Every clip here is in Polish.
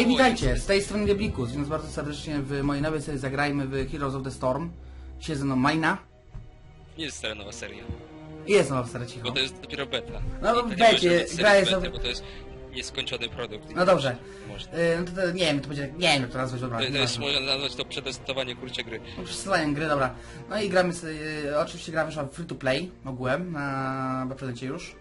Hej, witajcie, z tej strony Deblikus, więc bardzo serdecznie w mojej nowej serii zagrajmy w Heroes of the Storm. Dzisiaj ze mną Majna Nie jest wcale nowa seria, jest nowa stara cicho. bo to jest dopiero beta. No, to w becie, gra jest bety, ob- bo to jest nieskończony produkt. No dobrze. Można. Y, no to, to, nie wiem, to będzie, nie wiem, jak to nazwać, dobra. To, to jest, można nazwać to przetestowanie kurcze gry. No, przesyłają gry, dobra. No i gramy sobie, y, oczywiście gra wyszła free to play, ogółem, na prezencie już.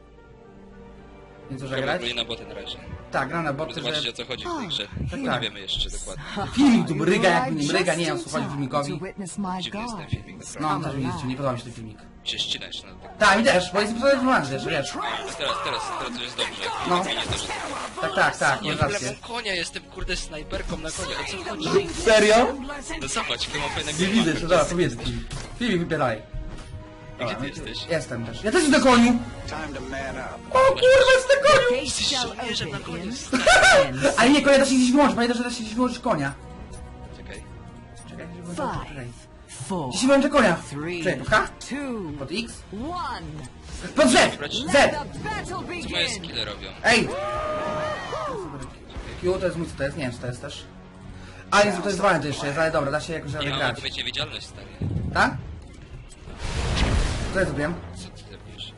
Więc może grać? Próbuję na boty na razie. Tak, gram na Żeby boty, zobaczyć że... o co chodzi w tej grze. tak, Bo tak. nie wiemy jeszcze dokładnie. Filmik tu mryga, jak nie mryga, nie wiem, chodzi filmikowi. Dziwny jest ten filmik, naprawdę. No, też mi jest, nie podoba mi się ten filmik. Się ścinać na tak. Tak, mi też, bo jest epizodowy informacji, wiesz, wiesz. No teraz, teraz, teraz to jest dobrze. No. Nie, to. Tak, tak, tak, nie masz w ogóle rację. mam konia, jestem kurde snajperką na konia. O co chodzi? Serio? No zobacz, jakie mam fajne Nie widzę, czy dobra, powiedz mi. Filmik wybieraj. Gdzie ty jesteś? Jestem też. Ja też jestem na koniu! O kurwa, jestem na koniu! Jesteś żołnierzem na koniu. Ale nie, konia da się gdzieś wyłączyć, pamiętaj, że da się gdzieś wyłączyć konia. Czekaj. Czekaj, wyłączę, czekaj. four, Gdzieś wyłączę konia. three, Czekaj, K? two, Pod X? one. Pod Z! Z! Let the battle Co moje begin. skille robią? Ej! Q to jest mój, co to jest? Nie wiem, co to jest też. A, nie, to jest dwa to jeszcze jest, ale dobra, da się jakoś Nie mam grać. to będzie widzialność stary. Tak? Co ja zrobiłem? Co ty zrobisz?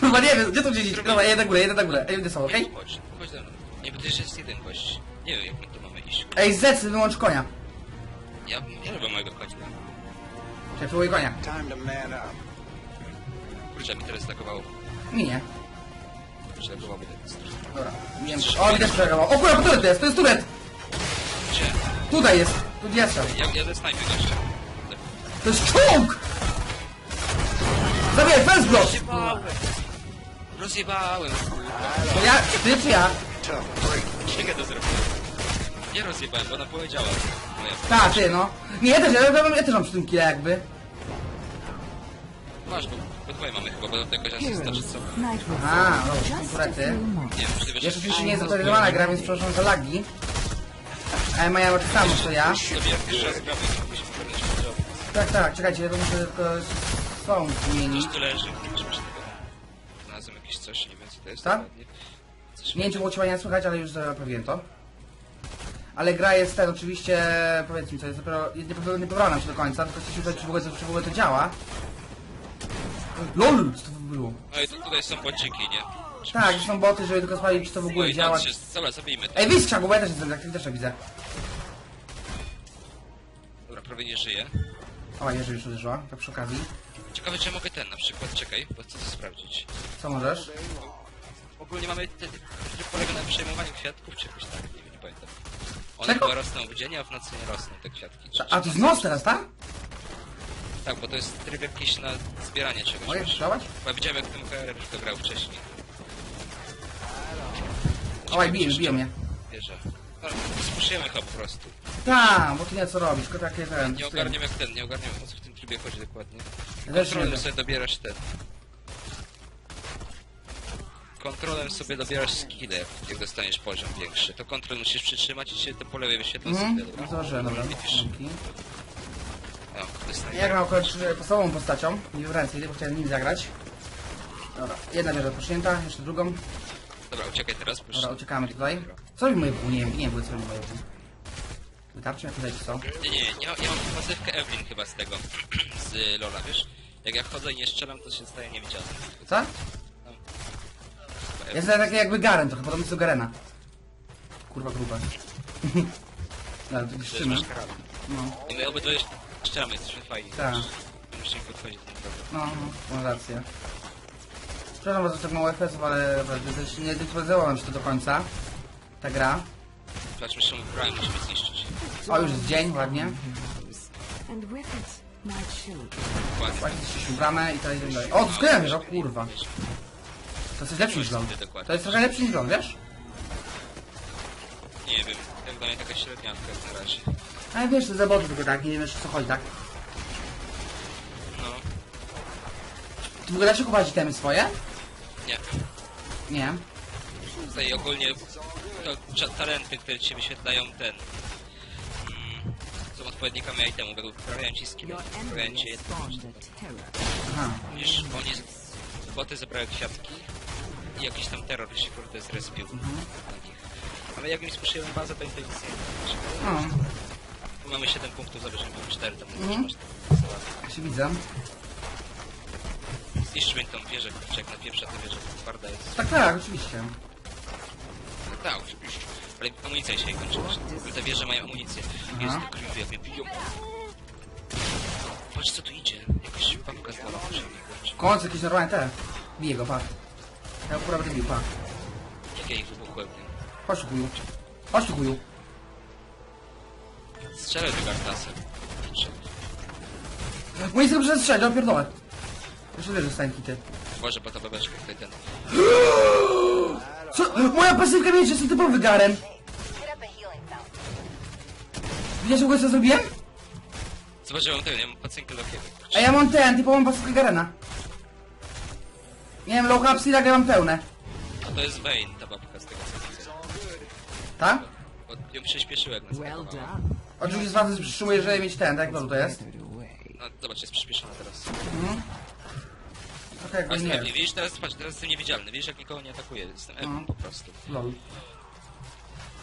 Kurwa, nie wiem, gdzie to gdzieś? Dobra, jedę na górę, jedę na górę. Ej, idę są, okej? Chodź, chodź ze mną. Nie, bo to jeszcze jest jeden gość. Nie wiem jak my tu mamy iść. Ej, Z, wyłącz konia. Ja nie lubię mojego konia. Czekaj, próbuję konia. Time to man up. Kurczę, mi teraz atakowało. Mi nie. Przeatakowałoby ten strój. Dobra, nie wiem. O, mi też przereagował. O kurwa, turet to jest, to jest turet! Gdzie? Tutaj jest, tu jest tam. Ja, ja ze snajpy gościa. To jest czołg! Zabijaj, first block! Rozjebałem! Rozjebałem, kurwa. To ja, ty czy ja? Czekaj to zrobiłem. Nie rozjebałem, bo ona powiedziała. Moja Tak, ty no. Nie, ja też, ja, ja, ja też mam przy tym kile jakby. Masz, bo, bo dwoje mamy chyba, bo do tego czasu starczy co? Night will A, no, just a turety. few more. Nie wiem, czy ty wiesz... Jeszcze oczywiście nie jest zaktualizowana gra, więc przepraszam za lagi. Ale mają tak samo co ja. Sobie jak pierwszy raz gramy, musimy pewnie się podział. Tak, tak, czekajcie, ja to muszę tylko swą zmienić. Coś tu leży, wiem, Znalazłem jakieś coś, nie wiem co to jest Tak? dokładnie. Coś Nie wiem, czy było cię nie słychać, ale już zapewniłem to. Ale gra jest ten, oczywiście, powiedz mi co, jest dopiero, nie, nie, nie pobrałem się do końca, tylko chcę się upewnić, czy w ogóle, czy w ogóle to działa. LOL! Co to było? No i tu, tutaj są bociki, nie? Tak, że są boty, żeby tylko sprawdzić, czy to w No ogóle i działa. to się... Dobra, zabijmy to. Ej, wyjść trzeba, bo ja też jestem, tak, też tak widzę. Dobra, prawie nie żyje. O, jeżeli już uderzyła, tak przy okazji. Ciekawe, czy ja mogę ten na przykład, czekaj, bo chcę to sprawdzić. Co możesz? Ogólnie mamy ten tryb polega na przejmowaniu kwiatków, czy jakoś tak, nie wiem, nie pamiętam. One Czego? chyba rosną w dzień, a w nocy nie rosną te kwiatki. Czy, A, to jest noc teraz, tak? Tak, bo to jest tryb jakiś na zbieranie czegoś. Mogę wiesz. spróbować? Bo ja widziałem jak ten KR już to grał wcześniej. Oj, biją, biją mnie. Wierzę. No, Spuszujemy chyba po prostu. Tak, bo tu nie co robić, tylko takie ten... Nie ogarniam jak ten, nie ogarniam o co w tym trybie chodzi dokładnie. Kontrolem sobie dobierasz ten. Kontrolem sobie dobierasz skille, jak dostaniesz poziom większy. To kontrol musisz przytrzymać i się to po lewej wyświetla Mhm, skille, dobra? zobaczyłem, dobra. Widzisz? No, Ja gram akurat podstawową postacią, nie wybrałem sobie, bo chciałem nim zagrać. Dobra, jedna wieża odpocznięta, jeszcze drugą. Dobra, uciekaj teraz, proszę. Dobra, uciekamy tutaj. Co robi moje pół? Nie wiem, nie wiem, co robi moje pół. Wytarczy jak tutaj co? Nie, nie, ja, ja mam pasywkę Evelyn chyba z tego, z y, Lola, wiesz? Jak ja chodzę i nie strzelam, to się staje niewidzialny. Co? Chyba Ja jestem taki jakby Garen trochę, podobny do Garena. Kurwa gruba. Ale to Evelyn, krzymy. masz karabin. No, I my obydwoje strzelamy, jesteśmy fajni. tak. Musimy podchodzić do tego. No, no, masz rację. Przepraszam bardzo, że tak mało FPS-ów, ale też nie dyktoryzowało nam się to do końca. Ta gra. Patrz, muszę broń musimy zniszczyć. O, już jest dzień, ładnie. Właśnie zniszczyliśmy bramę i tak dalej. O, to skleja wiesz, o kurwa. To jest lepszy niż LOL. To jest trochę lepszy niż LOL, wiesz? Nie wiem, jak dla mnie taka średniawka na razie. Ale wiesz, to zawody tylko tak, nie wiesz o co chodzi, tak? No, Ty w ogóle da się kupować itemy swoje? Nie. Nie. Tutaj ogólnie to talenty, które ci się wyświetlają ten... Mm, są odpowiednikami itemu, bo uprawiają ci a terror. Aha. Widzisz, oni... z- Boty zebrały kwiatki i jakiś tam terror się kurde zrespił nich. Ale jak im spuszczyłem bazę, to im to nic nie Tu mamy 7 punktów, zabierzemy 4, tam Mhm. masz jak się widzę. Zniszczymy tą wieżę, kurczę, jak na pierwsza ta wieża twarda jest. Tak, tak, oczywiście. No tak, oczywiście. Ale amunicja się kończy. W ogóle te wieże mają amunicję. Jest to creepy, jak mnie biją. Patrz co tu idzie. Jakaś babka z kurczę. Końcu jakieś normalne te. Bije go, pa. Ja akurat będę bił, pa. Jak ja ich wybuchłem. Chodź tu, chuju. Chodź tu, chuju. Strzelę do. Kurczę. Mój sobie przestrzegł, opierdolę. Jeszcze wiesz, że stałem hity. Boże, bo ta babeczka tutaj ten... Co? Moja pasywka mieć jest typowy Garen. Hit up a healing fountain. Widziałeś w ogóle co zrobiłem? Zobaczyłem ten, ja mam pacjenkę Lokiego. A ja mam ten, typową pasywkę Garena. Miałem low i nagle mam pełne. A to jest Vayne, ta babka z tego co widzę. Tak? Bo ją przyspieszyłem na Well. Oczywiście z was przytrzymuje, żeby mieć ten, tak? Bo to jest. No zobacz, jest przyspieszona teraz. Trochę jakby A nie widzisz, teraz patrz, teraz jestem niewidzialny. Widzisz, jak nikogo nie atakuje. Jestem No. M po prostu. Lol.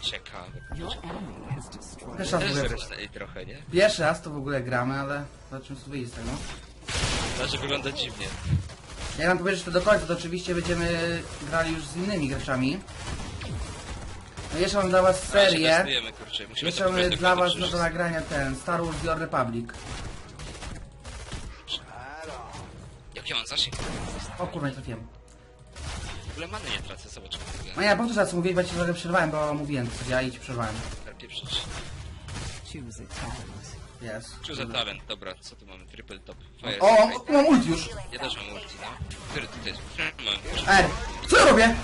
Ciekawe. Your enemy has destroyed. Też raz w Też ogóle. trochę, nie? Pierwszy raz to w ogóle gramy, ale zobaczymy co wyjdzie z tego. Znaczy wygląda dziwnie. Jak nam powiedzieć to do końca, to oczywiście będziemy grali już z innymi graczami. No jeszcze mam dla was Ale się serię. testujemy, kurczę. Musimy Jeszcze to mamy dla was no przecież. do nagrania ten Star Wars The Old Republic. Mam zasięg? O kurwa, nie trafiłem. W ogóle many nie tracę, zobacz. No ja powtórzę co mówię, bo ci trochę przerwałem, bo mówiłem coś, ja i ci przerwałem. Pieprzyć. Choose a talent. Jest. Choose a talent, dobra, co tu mamy? Triple top. Fire O, Strike. mam ult już. Ja też mam ulti, no. Który to jest? Mam. Ej, co ja robię?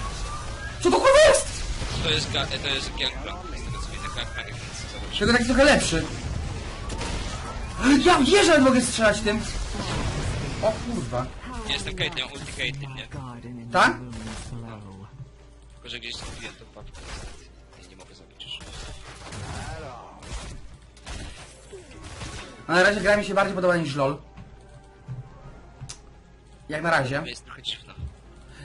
Co to kurwa jest? To jest, ga- to jest gangplank, z tego co widzę, gangplank, więc zobacz. Tylko taki trochę lepszy. Ja wierzę, że mogę strzelać tym. O kurwa. Ja jestem Caitlyn, ulti Caitlyn, nie? Tak? Tylko, że gdzieś zgubiłem tą papkę niestety. I nie mogę zabić już. A na razie gra mi się bardziej podoba niż LOL. Jak na razie. Jest trochę dziwna.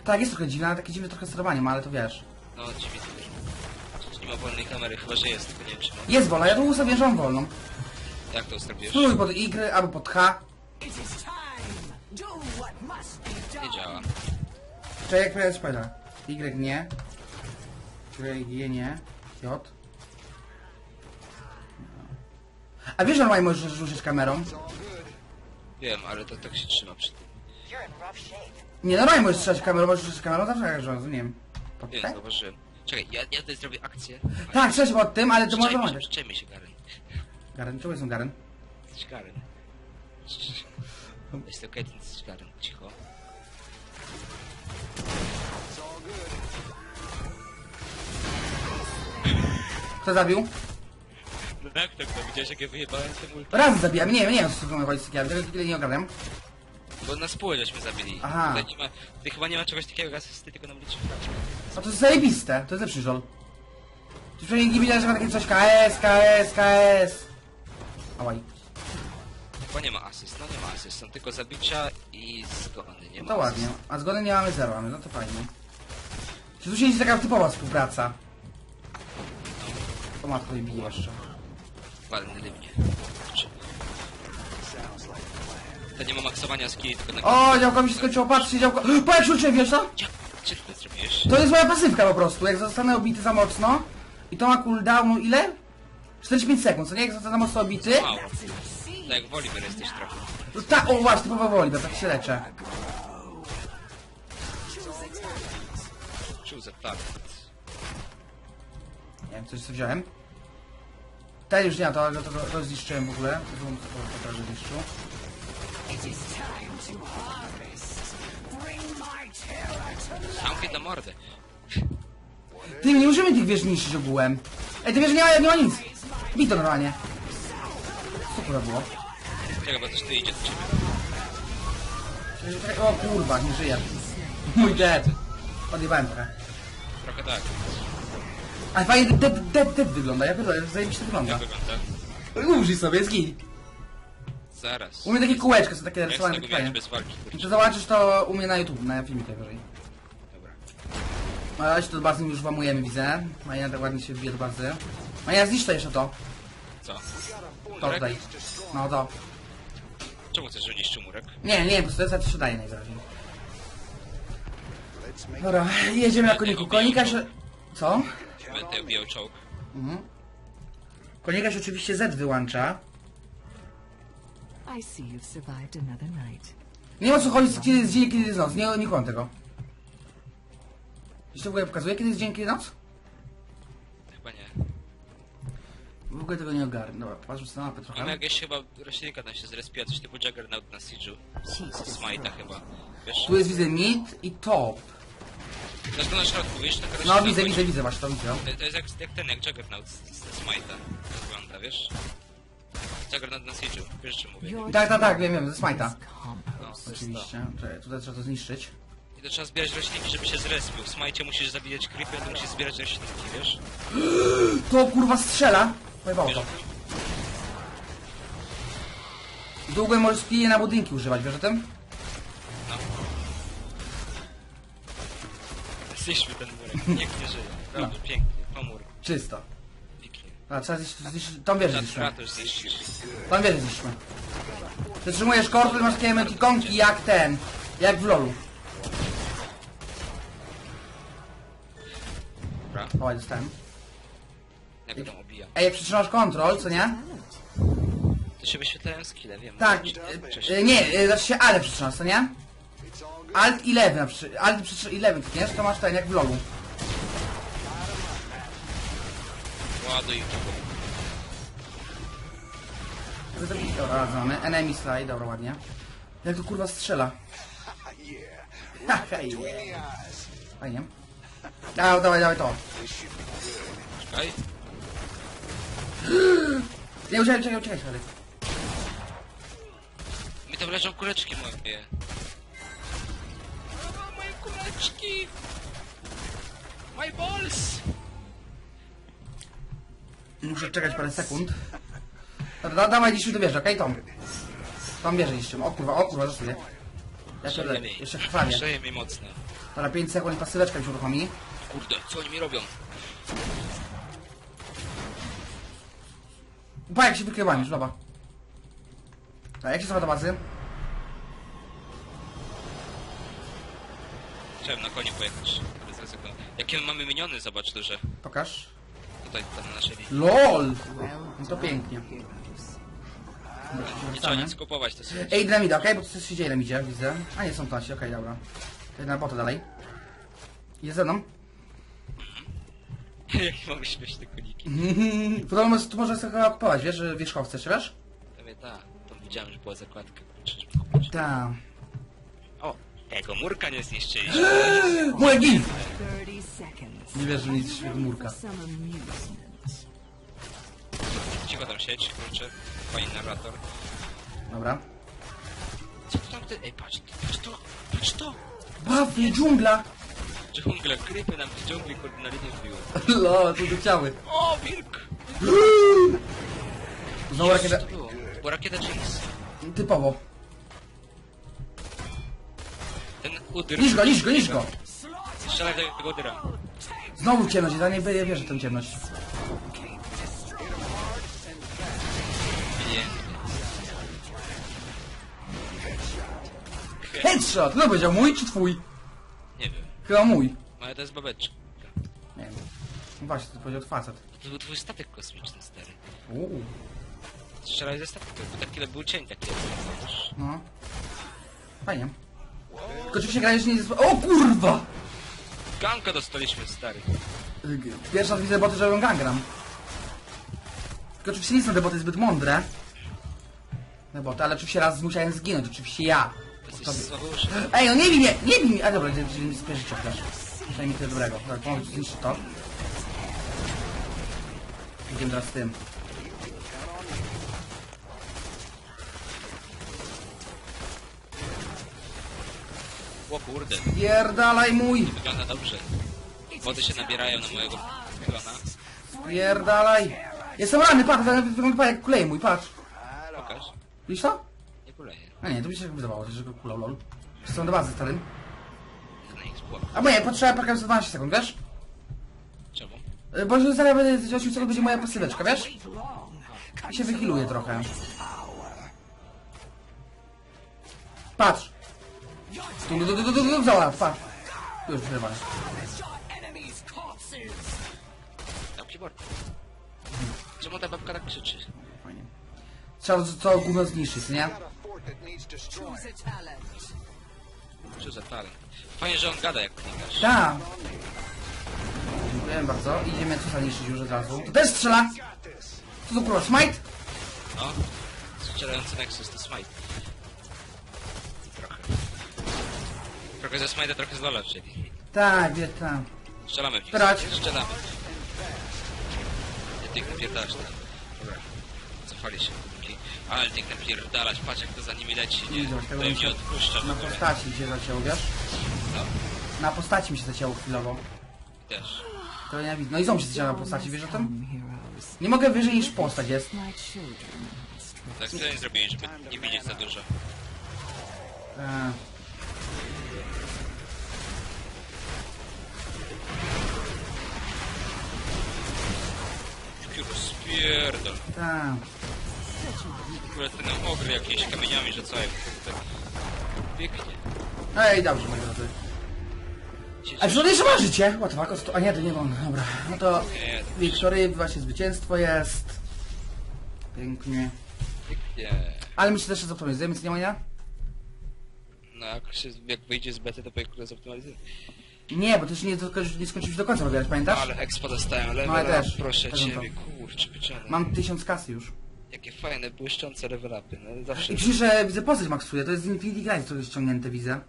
Tak, jest trochę dziwne, ale takie dziwne trochę sterowanie ma, ale to wiesz. No, dziwnie to jest. Przecież nie ma wolnej kamery, chyba że jest, tylko nie wiem czy ma. Jest wolna, ja tu ustawię, że mam wolną. Jak to ustawiłeś? Spróbuj pod Y albo pod H. Nie działa. Czekaj, jak powiedzieć powiedział. Y nie. Y G nie. J. A wiesz, że normalnie możesz ruszyć kamerą? Wiem, ale to tak się trzyma przy tym. Nie, normalnie możesz strzelać kamerą, możesz ruszyć kamerą, zawsze jak nie wiem. Pod T? zauważyłem. Czekaj, ja, ja tutaj zrobię akcję. Tak, strzelać pod tym, ale to może Przyczajmy się, możesz. przyczajmy się, Garen. Garen, czemu jestem Garen? Jesteś Garen. Jest to Caitlyn, jesteś Garen. Cicho. Kto zabił? No tak, tak, to widziałeś jak ja wyjebałem tym ulti? Raz zabijam, nie wiem, nie wiem co tu z takiego, tego tyle nie ogarniam. Bo na spół żeśmy zabili. Aha. Tutaj, nie ma, tutaj chyba nie ma czegoś takiego jak asysty, tylko nam liczy No to jest zajebiste, to jest lepszy żol. Czy przynajmniej nie widziałeś, że ma takie coś KS, KS, KS. Ałaj. Chyba nie ma asyst, no nie ma asyst, są tylko zabicia i zgony, nie ma to ładnie. A zgody nie mamy zero, mamy, no to fajnie. Czy tu się dzieje taka typowa współpraca? O matko i bije jeszcze. Rybnie. Kurczę. To nie ma maksowania skilli, tylko na... O, działko mi się skończyło, patrzcie, działko. Po jak się uczyłem, wiesz co? Gdzie ty to zrobiłeś? To jest moja pasywka po prostu. Jak zostanę obity za mocno i to ma cooldownu ile? 45 sekund, co nie? Jak zostanę mocno obity? Mało. Tak jak Woliver jesteś trochę. No tak, o właśnie, bo tak się leczę. Choose a. Nie wiem, coś co wziąłem. Ten już nie, to, to, to, to zniszczyłem w ogóle. To bym to prawie zniszczył. To to Zamknij na mordę. Ty, nie możemy tych wież niszczyć ogółem. Ej, te wieże nie ma, nie ma nic. Bij to normalnie. Co to było? Czekaj, bo coś tu idzie do ciebie. O kurwa, nie żyje. Mój dead. Odjebałem trochę. Trochę tak. Ale fajnie dead, dead, dead wygląda, ja pierdolę, zajebiście wygląda. Jak wygląda? Użyj sobie, zgin. Zaraz. U mnie takie kółeczka są takie Jak z rysowane, tego takie wyjść fajne. bez walki, kurczę. Czy zobaczysz to u mnie na YouTube, na filmie najwyżej. Dobra. A się to do bazy już włamujemy, widzę. Maja tak ładnie się wbije do bazy. Maja, zniszcz to jeszcze to. Co? To tutaj. No to. Czemu chcesz rzucić czumurek? Nie, nie, po prostu to się daje najwyraźniej. Dobra, jedziemy na koniku. Konika się... Co? Będę obijał czołg. Konika się oczywiście Z wyłącza. I see you've survived another night. Nie ma co chodzić, kiedy jest dzień, kiedy jest noc. Nie, nie kłam tego. Jeśli to w ogóle pokazuje, kiedy jest dzień, kiedy noc? Chyba nie. W ogóle tego nie ogarnę. Dobra, sobie na mapę trochę. jakieś chyba roślinka tam się zrespiła, coś typu Juggernaut na Siege'u. Smite'a chyba. Wiesz? Tu jest, widzę, mid i top. Zresztą na środku, wiesz? Taka No, widzę, chodzi- widzę, widzę, właśnie to widzę. To, to jest jak, jak ten, jak Juggernaut z, z Smite'a. Wygląda, wiesz? Juggernaut na Siege'u, wiesz o czym mówię. Your Tak, tak, tak, wiem, wiem, ze compost. No, to jest to. Oczywiście. Czekaj, tutaj trzeba to zniszczyć. I to trzeba zbierać roślinki, żeby się zrespił. W Smite'cie musisz zabijać creepy, a tu musisz zbierać roślinki, wiesz? To kurwa strzela! Pojebało to. Długo możesz spije na budynki używać, wiesz o tym? No. Zniszczmy ten murek, niech nie żyje. Dobrze, pięknie, pomór, Czysto. pięknie. A, trzeba zniszczyć, zniszczyć, tą wieżę zniszczymy. Tą wieżę zniszczymy. Zatrzymujesz korpy, masz takie emotikonki jak ten, jak w lolu. Dobra, O, dostałem. tam obija. Ej, jak przytrzymasz kontrol, co nie? To się wyświetlają skille, wiem. Tak, e, e, nie, e, znaczy się ale przytrzymasz, co nie? Alt i lewy, na przy, alt i przytrzy- i lewy klikniesz, to masz ten, jak w lolu. Ładuj. Dobra, mamy. Enemy slide, dobra, ładnie. Jak to kurwa strzela. Haha, yeah. Fajnie. Dawaj, dawaj, dawaj to. Czekaj. Nie, uciekaj, uciekaj, uciekaj, Harry. Mi tam leżą kuleczki moje. O, moje kuleczki! My balls! Muszę czekać parę sekund. Dobra, da, dawaj dziś do wieży, okej, Tom? Tam wieżę niszczymy. O kurwa, o kurwa, zostawię. Ja się mi. jeszcze krwawię. Szaleje mi mocno. Dobra, 5 sekund i pasyweczka mi się uruchomi. Kurde, co oni mi robią? Pa, jak się wykrywałem już, dobra. Tak, jak się cofa do bazy? Chciałem na koniu pojechać. ale zrezygnowałem. Jakie my mamy miniony, zobacz duże. Pokaż. Tutaj, tam na naszej linii. LOL! No to pięknie. Nie trzeba nic kupować, to sobie. Ej, dynamida, okej, bo coś się dzieje, idzie, widzę. A nie, są tasi, okej, dobra. To na bota dalej. Jest ze mną. Jakie mamy śmieszne koniki. Podobno tu można sobie chyba kupować, wiesz, że wierzchowce, czy wiesz? Prawie tak. Tam widziałem, że była zakładka. kurczę, żeby kupić. Tak. O, tego murka nie zniszczyliśmy. Moje gin! 30 seconds. Nie wierzę, że nic Ready murka. some amusement. Cicho tam sieć, kurczę. Fajny narrator. Dobra. Co to tam ty? Ej, patrz, patrz to, patrz to! Bawie, dżungla! Dżungle, krypy nam w dżungli kurde na linię wbiły. Lo, tu chciały. O, wilk! Znowu Co rakieta. to było? Bo rakieta Jinx. Typowo. Ten udyr. Niż go, niż go, niż go! Strzelaj do tego udyra. Znowu ciemność, ja nie ja wierzę w tę ciemność. Nie. Headshot! No powiedział mój czy twój? Chyba mój. Ale to jest babeczka. Nie wiem. No właśnie, to powiedział facet. To był twój statek kosmiczny, stary. Uuu. Strzelaj ze statku, bo taki był cień taki. wiesz. No. Fajnie. Tylko oczywiście gra jeszcze nie. O kurwa! Ganka dostaliśmy, stary. Pierwsza widzę boty, że robią gangram. Tylko oczywiście nie są te boty zbyt mądre. No boty, ale oczywiście raz musiałem zginąć, oczywiście ja. Ej, no nie bij mnie, nie bij mnie! A dobra, idę mi spierzyć chociaż. Przynajmniej mi tyle dobrego. Dobra, pomogę ci zniszczyć to. Idziemy teraz z tym. O kurde, Pierdalaj mój! wygląda dobrze. Wody się nabierają na mojego klona. Pierdalaj! Jestem rany, patrz, wygląda jak kuleje mój, patrz. Pokaż. Widzisz to? Nie kuleje. A nie, to mi się wydawało, że go kulał, lol. Są do bazy. Ła, A moje, potrzeba za 12 sekund, wiesz? Czemu? Y, Bo że zaraz będę za 8 sekund będzie moja pasyweczka, wiesz? I się wychiluje trochę. Patrz! Tu, tu, tu, tu, tu, tu, zobacz, patrz. Już przerwane. Tam keyboard. Czemu ta babka tak krzyczy? Fajnie. Trzeba to, to gówno zniszczyć, nie? Choose a talent. Co za talent. Fajnie, że on gada jak klikasz. Tak. Dziękuję bardzo. Idziemy co zaniszczyć już od razu. To też strzela! Co to kurwa, smite? No. Strzelający Nexus to smite. Trochę. Trochę ze smite, trochę z Lola, czyli. Tak, wie, tak. Strzelamy w nich. Brać. Strzelamy. Nie tych napierdalasz tak. Dobra. Cofali się. Ale tych napierdalać, patrz jak to za nimi leci, nie? Widzę, To tego im muszę- nie odpuszcza w Na postaci mi się zacięło, wiesz? No. Na postaci mi się zacięło chwilowo. Też. To nie widzę. No i znowu się zacięło na postaci, wiesz o tym? Nie mogę wyżej niż postać jest. Tak, co oni zrobili, żeby nie widzieć za dużo? Eee. Pióro spierdol. Tak. W ogóle ten ogry jakieś kamieniami rzucają. kurde. Pięknie. Ej, dobrze, moi drodzy. A czy jeszcze ma życie? What the fuck? o sto- A nie, to nie mam. Dobra. No to Nie, to Wiktory, właśnie zwycięstwo jest. Pięknie. pięknie. Ale myślę też, że zoptymalizujemy, co nie moja? No jak, się, jak wyjdzie z bety, to powiedzmy zoptymalizuje. Nie, bo już nie, nie skończyliśmy do końca robić, pamiętasz? Ale expo dostałem, level No, ja up, też. proszę Też ciebie, kurczę, pieczone. Mam tysiąc kasy już. Jakie fajne, błyszczące level upy, no zawsze... I przecież, że widzę postać maksuje, to jest z Infinity Guide, to jest ściągnięte, widzę.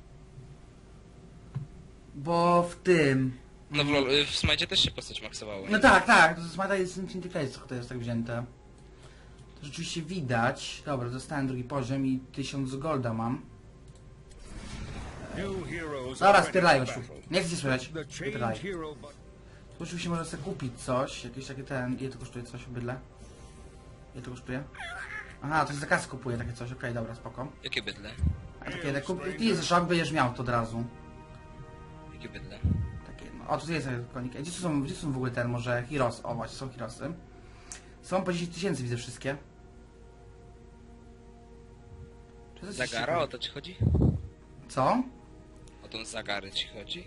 Bo w tym... No w, LoL, w Smite też się postać maksowało. No tak, tak, to jest Mata jest Infinity Guide, to jest tak wzięte. To rzeczywiście widać. Dobra, dostałem drugi poziom i tysiąc golda mam. Dobra, spierdalaj battle. Nie chcę cię słyszeć. Spierdalaj. Tu oczywiście można sobie kupić coś, jakieś takie ten... Ile to kosztuje coś, bydle? Ile to kosztuje? Aha, to jest za kasę kupuję takie coś, okej, dobra, spoko. Jakie bydle? A takie, tak, kup... ty jest szok, będziesz miał to od razu. Jakie bydle? Takie, no, o, tu jest konik. Gdzie tu są, gdzie są w ogóle ten, może Heroes? O, właśnie, są Heroesy. Są po 10 tysięcy, widzę wszystkie. Czy to jest Zagara, o to ci chodzi? Co? O tą Zagarę ci chodzi?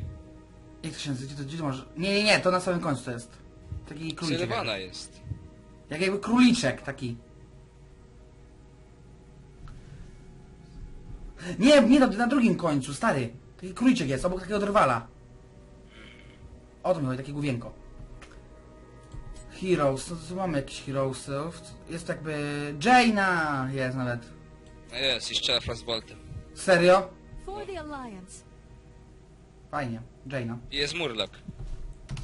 Jak to się nazywa? Gdzie to, gdzie to może... Nie, nie, nie, to na samym końcu to jest. Taki króliczek. Sylwana jest. Jak jakby króliczek taki. Nie, nie, na, na drugim końcu, stary. Taki króliczek jest, obok takiego drwala. O to mi chodzi, takie główienko. Heroes, no to tu mamy jakiś Heroesów. Jest jakby... Jaina jest nawet. No jest, i strzela Frostboltem. Serio? For the Alliance. Fajnie, Jaina. Jest Murloc.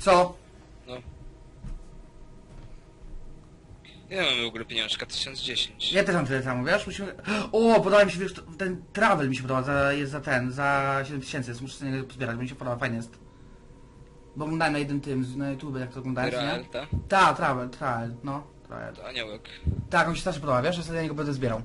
Co? No. Ile mamy w ogóle pieniążka? 1010. Ja też mam tyle samo, wiesz? Musimy... O, podoba mi się, wiesz, ten travel mi się podoba, za, jest za ten, za 7000, jest, muszę sobie pozbierać, bo mi się podoba, fajny jest. Bo oglądałem na jednym tym, na YouTube, jak to oglądałeś, Rael, nie? ta? Ta, travel, travel, no, travel. To aniołek. Tak, on się strasznie podoba, wiesz, ja sobie na niego będę zbierał.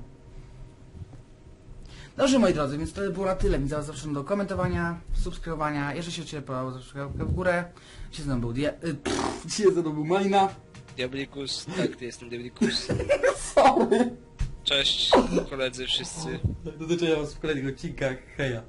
Dobrze, moi drodzy, więc to było na tyle, więc zapraszam do komentowania, subskrybowania, jeżeli się zostawcie łapkę w górę. Dzisiaj ze mną był Die... y, pff, Dzisiaj ze mną był Majna. Diablikus, tak, ty jestem Diablikus. Sorry. Cześć, koledzy wszyscy. Do zobaczenia was w kolejnych odcinkach, heja.